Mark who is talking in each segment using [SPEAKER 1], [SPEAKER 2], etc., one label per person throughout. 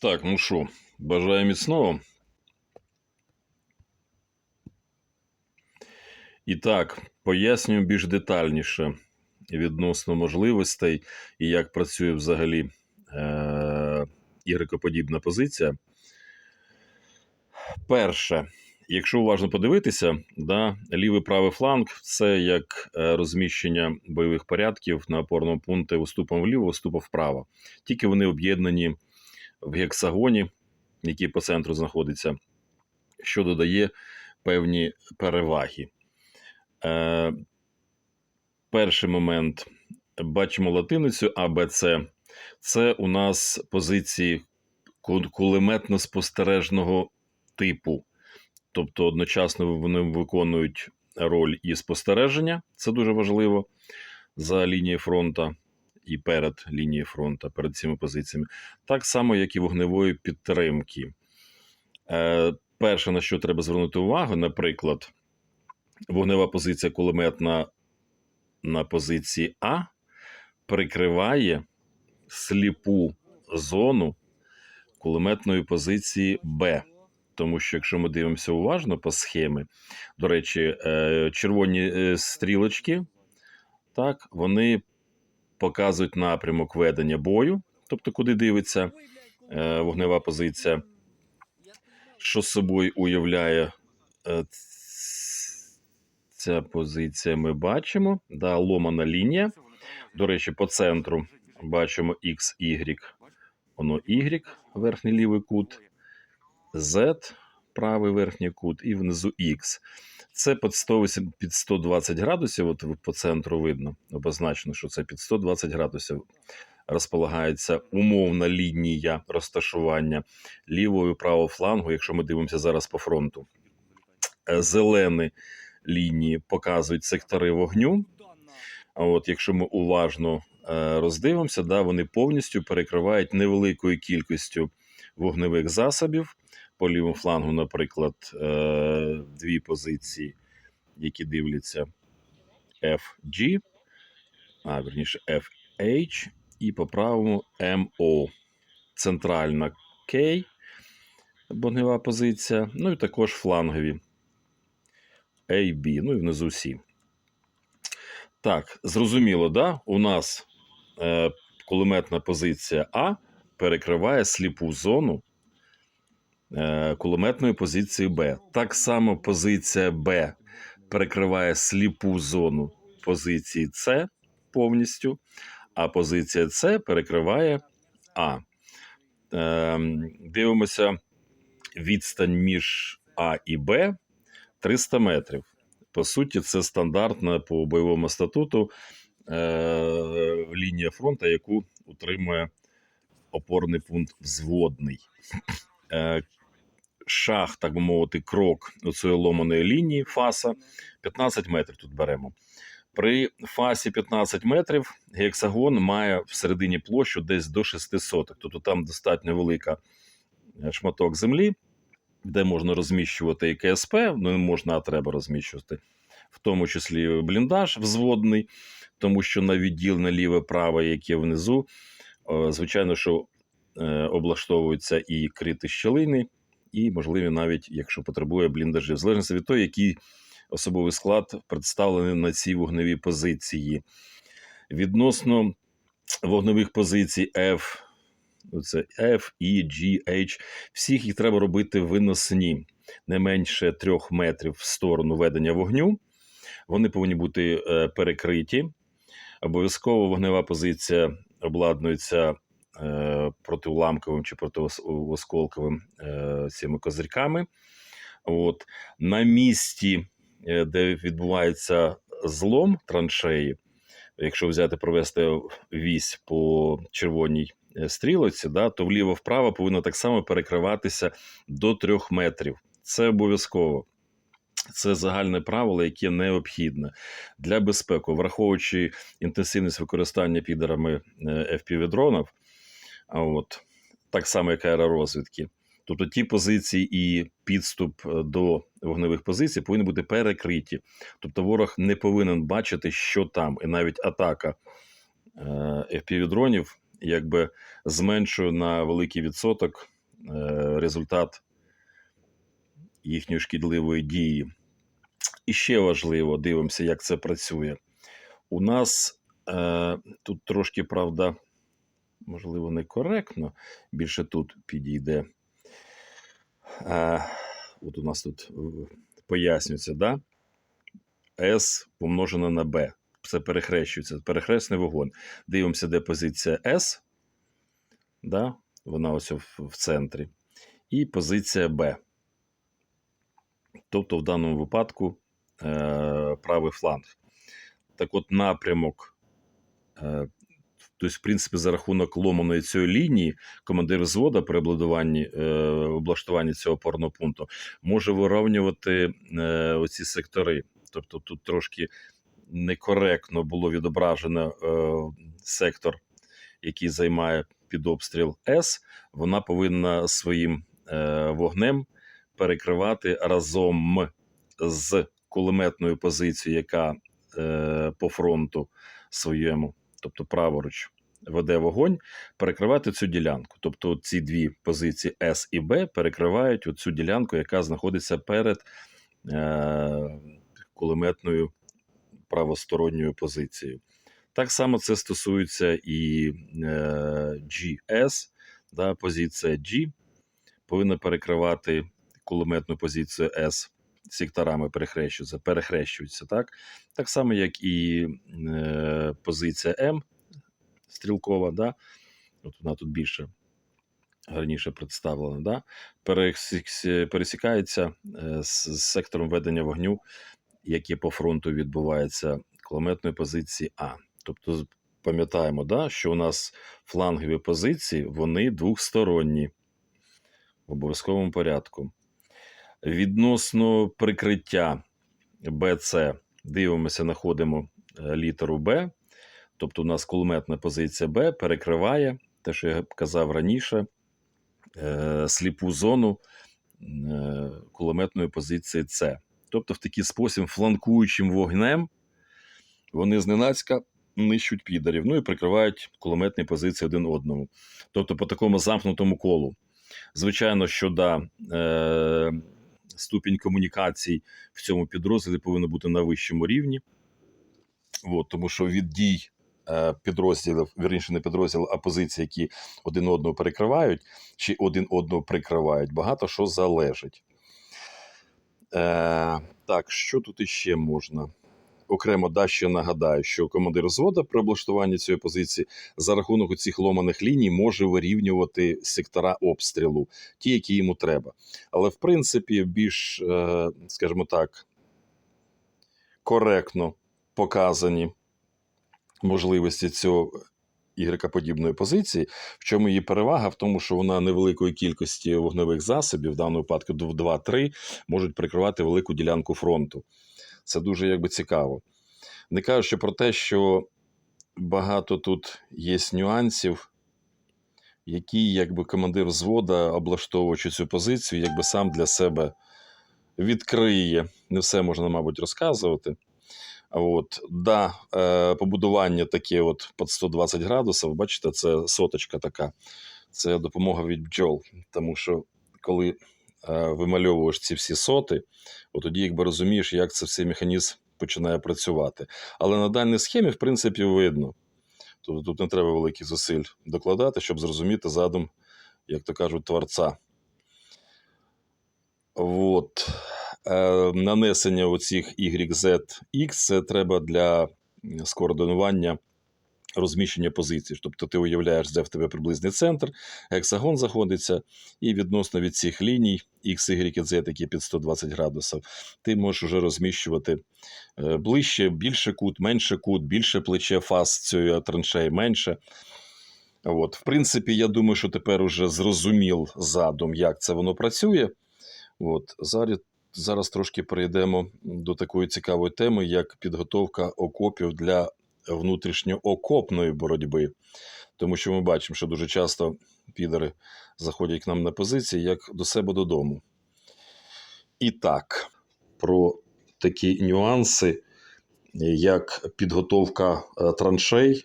[SPEAKER 1] Так, ну що, бажаю міцного. І так, пояснюю більш детальніше відносно можливостей і як працює взагалі е- ігрекоподібна позиція. Перше, якщо уважно подивитися, да, лівий правий фланг це як е, розміщення бойових порядків на опорному пункті уступом вліво, уступом вправо. Тільки вони об'єднані в гексагоні, який по центру знаходиться, що додає певні переваги. Е, перший момент бачимо латиницю АБЦ. Це у нас позиції кулеметно-спостережного типу. Тобто одночасно вони виконують роль і спостереження, це дуже важливо за лінією фронту і перед лінією фронту, перед цими позиціями, так само, як і вогневої підтримки. Е, перше, на що треба звернути увагу, наприклад, вогнева позиція кулеметна на позиції А прикриває сліпу зону кулеметної позиції Б. Тому що, якщо ми дивимося уважно по схемі, до речі, е, червоні е, стрілочки, так, вони показують напрямок ведення бою, тобто куди дивиться е, вогнева позиція, що з собою уявляє е, ця позиція, ми бачимо. Да, ломана лінія. До речі, по центру бачимо X, Y, воно Y, верхній лівий кут, Z, правий верхній кут, і внизу X. Це під 108 під 120 градусів, от по центру видно, обозначено, що це під 120 градусів розполагається умовна лінія розташування лівого і правого флангу, якщо ми дивимося зараз по фронту. Е, Зелені лінії показують сектори вогню. А от якщо ми уважно е, роздивимося, да, вони повністю перекривають невеликою кількістю вогневих засобів. По лівому флангу, наприклад, е, дві позиції, які дивляться FG, а верніше FH, і по правому MO. Центральна K, вогнева позиція, ну і також флангові AB, ну і внизу C. Так, зрозуміло, да? У нас е, кулеметна позиція А перекриває сліпу зону кулеметної позиції Б. Так само позиція Б перекриває сліпу зону позиції С повністю, а позиція С перекриває А. Е, дивимося відстань між А і Б 300 метрів. По суті, це стандартна по бойовому статуту е, лінія фронту, яку утримує опорний пункт взводний. Е, шах, так би мовити, крок цієї ломаної лінії фаса 15 метрів тут беремо. При фасі 15 метрів гексагон має всередині площу десь до 600. Тобто там достатньо велика е, шматок землі, де можна розміщувати і КСП, ну не можна, а треба розміщувати, в тому числі бліндаж взводний, тому що на відділене ліве праве, яке внизу, е, звичайно, що е, облаштовуються і крити щілини, і можливі навіть, якщо потребує бліндажі, в залежності від того, який особовий склад представлений на цій вогневій позиції. Відносно вогневих позицій F, це F, E, G, H, всіх їх треба робити виносні не менше трьох метрів в сторону ведення вогню. Вони повинні бути е, перекриті. Обов'язково вогнева позиція обладнується протиуламковим чи протиосколковим е, цими козирьками. От. На місці, е, де відбувається злом траншеї, якщо взяти провести вісь по червоній е, стрілоці, да, то вліво-вправо повинно так само перекриватися до трьох метрів. Це обов'язково. Це загальне правило, яке необхідне для безпеки, враховуючи інтенсивність використання підерами FPV-дронів, а от, так само, як аеророзвідки. Тобто ті позиції і підступ е, до вогневих позицій повинні бути перекриті. Тобто ворог не повинен бачити, що там, і навіть атака е, FPV-дронів якби зменшує на великий відсоток е, результат їхньої шкідливої дії. І ще важливо, дивимося, як це працює. У нас е, тут трошки, правда, можливо, некоректно, більше тут підійде. Е, от у нас тут е, пояснюється, да? S помножено на B. Це перехрещується, перехресний вогонь. Дивимося, де позиція S, да? вона ось в, центрі, і позиція B. Тобто, в даному випадку е, правий фланг. Так от напрямок, е, тобто, в принципі, за рахунок ломаної цієї лінії, командир взвода при облаштуванні, е, облаштуванні цього опорного пункту може вирівнювати е, оці сектори. Тобто тут трошки некоректно було відображено е, сектор, який займає під обстріл С, вона повинна своїм вогнем перекривати разом з кулеметною позицією, яка по фронту своєму, тобто праворуч, веде вогонь, перекривати цю ділянку. Тобто ці дві позиції С і Б перекривають цю ділянку, яка знаходиться перед е, кулеметною правосторонньою позицією. Так само це стосується і е, GS, да, позиція G повинна перекривати кулеметну позицію S секторами перехрещуються, перехрещуються, так? Так само, як і е, позиція М стрілкова, да? От вона тут більше гарніше представлена, да? Пересікається е, з, сектором ведення вогню, який по фронту відбувається кулеметної позиції А. Тобто, пам'ятаємо, да, що у нас флангові позиції вони двохсторонні в обов'язковому порядку. Відносно прикриття БЦ, дивимося, знаходимо е, літеру Б. Тобто, у нас кулеметна позиція Б перекриває те, що я казав раніше, е, сліпу зону е, кулеметної позиції С. Тобто, в такий спосіб, фланкуючим вогнем, вони зненацька нищуть підарів, ну і прикривають кулеметні позиції один одному. Тобто, по такому замкнутому колу. Звичайно, що да, ступінь комунікацій в цьому підрозділі повинен бути на вищому рівні. От, тому що від дій е, підрозділів, вірніше не підрозділів, а позицій, які один одного перекривають, чи один одного прикривають, багато що залежить. Е, так, що тут іще можна? Окремо да, ще нагадаю, що командир взвода при облаштуванні цієї позиції за рахунок цих ломаних ліній може вирівнювати сектора обстрілу, ті, які йому треба. Але в принципі, більш, е, скажімо так, коректно показані можливості цього ігрекоподібної позиції. В чому її перевага? В тому, що вона невеликої кількості вогневих засобів, в даному випадку 2-3, можуть прикривати велику ділянку фронту. Це дуже якби цікаво. Не кажучи про те, що багато тут є нюансів, які якби командир взвода, облаштовуючи цю позицію, якби сам для себе відкриє. Не все можна, мабуть, розказувати. От, да, е, побудування таке от під 120 градусів, бачите, це соточка така. Це допомога від бджол. Тому що коли вимальовуєш ці всі соти, от тоді якби розумієш, як це все механізм починає працювати. Але на даній схемі, в принципі, видно. Тобто тут не треба великих зусиль докладати, щоб зрозуміти задум, як то кажуть, творця. От. Е, нанесення оцих YZX це треба для скоординування розміщення позицій. Тобто ти уявляєш, де в тебе приблизний центр, гексагон знаходиться, і відносно від цих ліній X, Y, Z, які під 120 градусів, ти можеш вже розміщувати е, ближче, більше кут, менше кут, більше плече фаз цієї траншеї, менше. От. В принципі, я думаю, що тепер уже зрозумів задум, як це воно працює. От. Зараз, зараз трошки перейдемо до такої цікавої теми, як підготовка окопів для внутрішньоокопної боротьби. Тому що ми бачимо, що дуже часто підери заходять к нам на позиції як до себе додому. І так, про такі нюанси, як підготовка е, траншей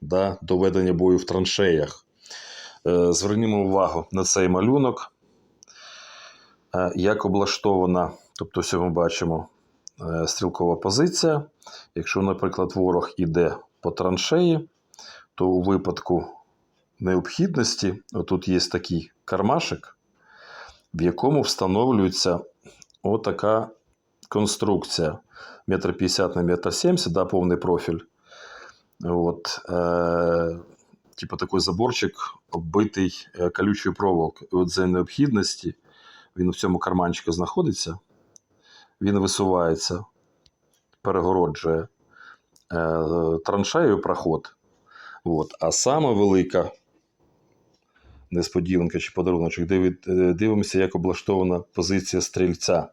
[SPEAKER 1] да, до ведення бою в траншеях. Е, Звернімо увагу на цей малюнок, Е, як облаштована, тобто ось ми бачимо стрілкова позиція. Якщо, наприклад, ворог іде по траншеї, то у випадку необхідності, отут є такий кармашик, в якому встановлюється отака конструкція. Метр 50 на метр 70, да, повний профіль. От, е, типу такий заборчик, оббитий е, колючою проволокою. От за необхідності він в цьому карманчику знаходиться, він висувається, перегороджує е, траншею проход. От. А сама велика несподіванка чи подаруночок, е, дивимося, як облаштована позиція стрільця,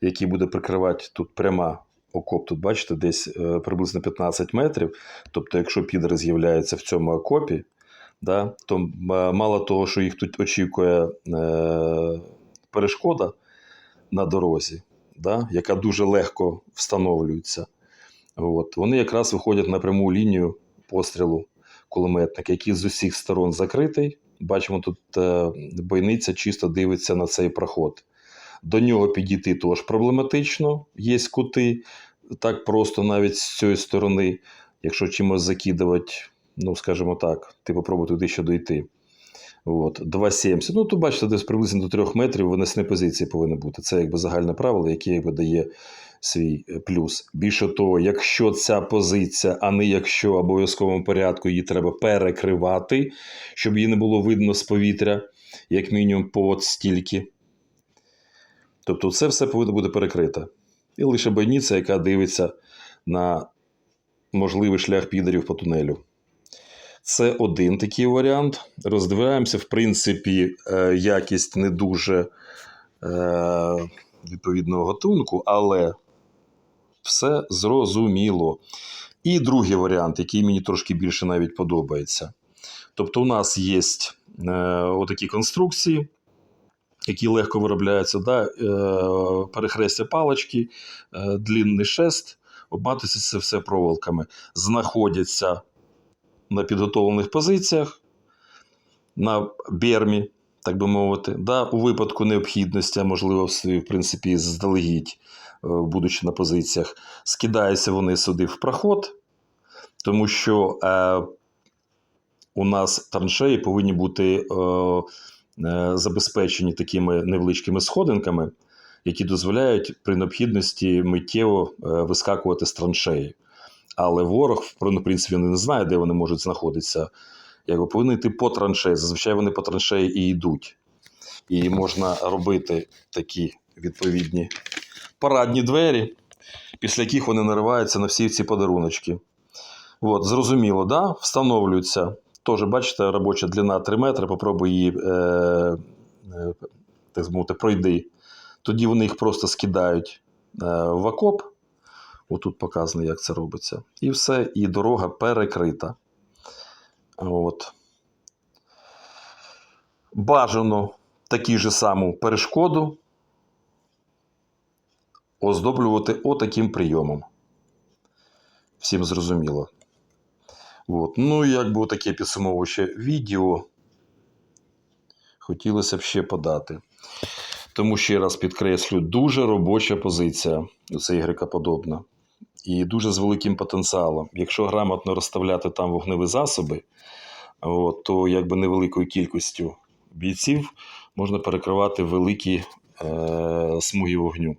[SPEAKER 1] який буде прикривати тут пряма окоп. Тут, бачите, десь е, приблизно 15 метрів. Тобто, якщо підери з'являються в цьому окопі, да, то мало того, що їх тут очікує е, перешкода на дорозі, да, яка дуже легко встановлюється. От. Вони якраз виходять на пряму лінію пострілу кулеметника, який з усіх сторон закритий. Бачимо, тут е, бойниця чисто дивиться на цей проход. До нього підійти теж проблематично, є кути, так просто навіть з цієї сторони, якщо чимось закидувати, ну, скажімо так, ти попробуй туди ще дойти. От, 2,70. Ну, тут бачите, десь приблизно до 3 метрів винесені позиції повинні бути. Це якби загальне правило, яке якби дає свій е, плюс. Більше того, якщо ця позиція, а не якщо в обов'язковому порядку її треба перекривати, щоб її не було видно з повітря, як мінімум по от стільки. Тобто це все повинно бути перекрите. І лише бойниця, яка дивиться на можливий шлях підерів по тунелю. Це один такий варіант. Роздивляємося, в принципі, е, якість не дуже е, відповідного готунку, але все зрозуміло. І другий варіант, який мені трошки більше навіть подобається. Тобто, у нас є е, отакі конструкції, які легко виробляються, да? перехрестя палички, е, длінний шест, обматується це все проволоками. Знаходяться на підготовлених позиціях, на бермі, так би мовити, да, у випадку необхідності, а можливо, в принципі, заздалегідь, е, будучи на позиціях, скидаються вони сюди в проход, тому що е, у нас траншеї повинні бути е, е, забезпечені такими невеличкими сходинками, які дозволяють при необхідності миттєво е, вискакувати з траншеї. Але ворог, в принципі, не знає, де вони можуть знаходитися. Якби повинні йти по траншеї. Зазвичай вони по траншеї і йдуть. І можна робити такі відповідні парадні двері, після яких вони нариваються на всі ці подаруночки. От, зрозуміло, да? встановлюються. Теж, бачите, робоча длина 3 метри, попробуй її е, е, так мовити, пройди. Тоді вони їх просто скидають е, в окоп. Отут показано, як це робиться. І все, і дорога перекрита. От. Бажано таку ж саму перешкоду оздоблювати отаким прийомом. Всім зрозуміло. От. Ну, і якби таке підсумовуюче відео хотілося б ще подати. Тому ще раз підкреслю, дуже робоча позиція у це ігрека подобна. І дуже з великим потенціалом. Якщо грамотно розставляти там вогневі засоби, от, то якби невеликою кількістю бійців можна перекривати великі е, смуги вогню.